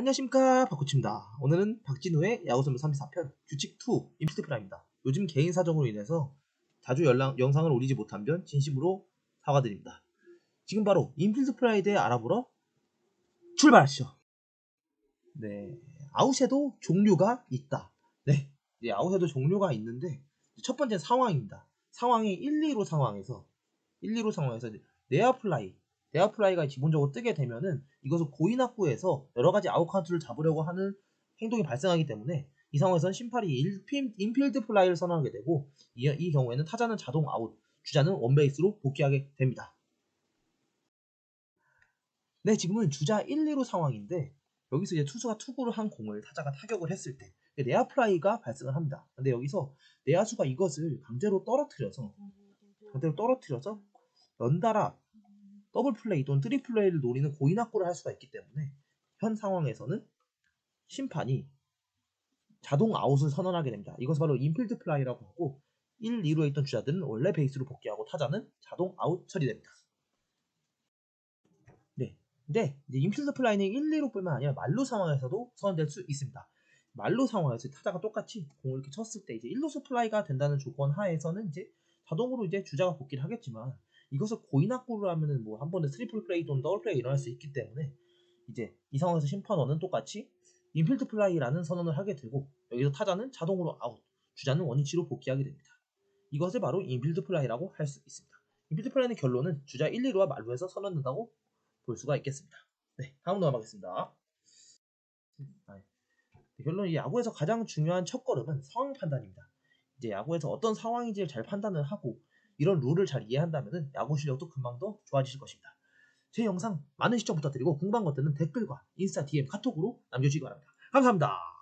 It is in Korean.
안녕하십니까 박코치입니다. 오늘은 박진우의 야구선물 34편 규칙 2 임필드 프라입니다. 요즘 개인 사정으로 인해서 자주 연락, 영상을 올리지 못한 점 진심으로 사과드립니다. 지금 바로 인필드 프라이에 대해 알아보러 출발하시죠. 네, 아웃에도 종류가 있다. 네, 이제 아웃에도 종류가 있는데 첫 번째 상황입니다. 상황이 1, 2로 상황에서 1, 2로 상황에서 이제 내야 플라이 내야 플라이가 기본적으로 뜨게 되면은 이것을 고인 확구에서 여러 가지 아웃 카운트를 잡으려고 하는 행동이 발생하기 때문에 이 상황에서는 심판이 인필, 인필드 플라이를 선언하게 되고 이, 이 경우에는 타자는 자동 아웃, 주자는 원베이스로 복귀하게 됩니다. 네, 지금은 주자 1, 2루 상황인데 여기서 이제 투수가 투구를 한 공을 타자가 타격을 했을 때 내야 플라이가 발생을 합니다. 근데 여기서 내야수가 이것을 강제로 떨어뜨려서 강제로 떨어뜨려서 연달아 더블 플레이 또는 트리 플레이를 노리는 고인 확구를 할 수가 있기 때문에 현 상황에서는 심판이 자동 아웃을 선언하게 됩니다. 이것을 바로 인필드 플라이라고 하고 1, 2루에 있던 주자들은 원래 베이스로 복귀하고 타자는 자동 아웃 처리됩니다. 네. 근데 이제 인필드 플라이는 1, 2루뿐만 아니라 말루 상황에서도 선언될 수 있습니다. 말루 상황에서 타자가 똑같이 공을 이렇게 쳤을 때 이제 1루수 플라이가 된다는 조건 하에서는 이제 자동으로 이제 주자가 복귀를 하겠지만 이것을 고인 확구를 하면은 뭐 한 번에 트리플 플레이 또는 더블 플레이 일어날 수 있기 때문에 이제 이 상황에서 심판원은 똑같이 인필드 플라이라는 선언을 하게 되고 여기서 타자는 자동으로 아웃, 주자는 원위치로 복귀하게 됩니다. 이것을 바로 인필드 플라이라고 할 수 있습니다. 인필드 플라이의 결론은 주자 1, 2루와 말루에서 선언된다고 볼 수가 있겠습니다. 네, 다음 넘어가겠습니다. 네, 결론 이 야구에서 가장 중요한 첫 걸음은 상황 판단입니다. 이제 야구에서 어떤 상황인지를 잘 판단을 하고 이런 룰을 잘 이해한다면 야구 실력도 금방 더 좋아지실 것입니다. 제 영상 많은 시청 부탁드리고 궁금한 것들은 댓글과 인스타 DM 카톡으로 남겨주시기 바랍니다. 감사합니다.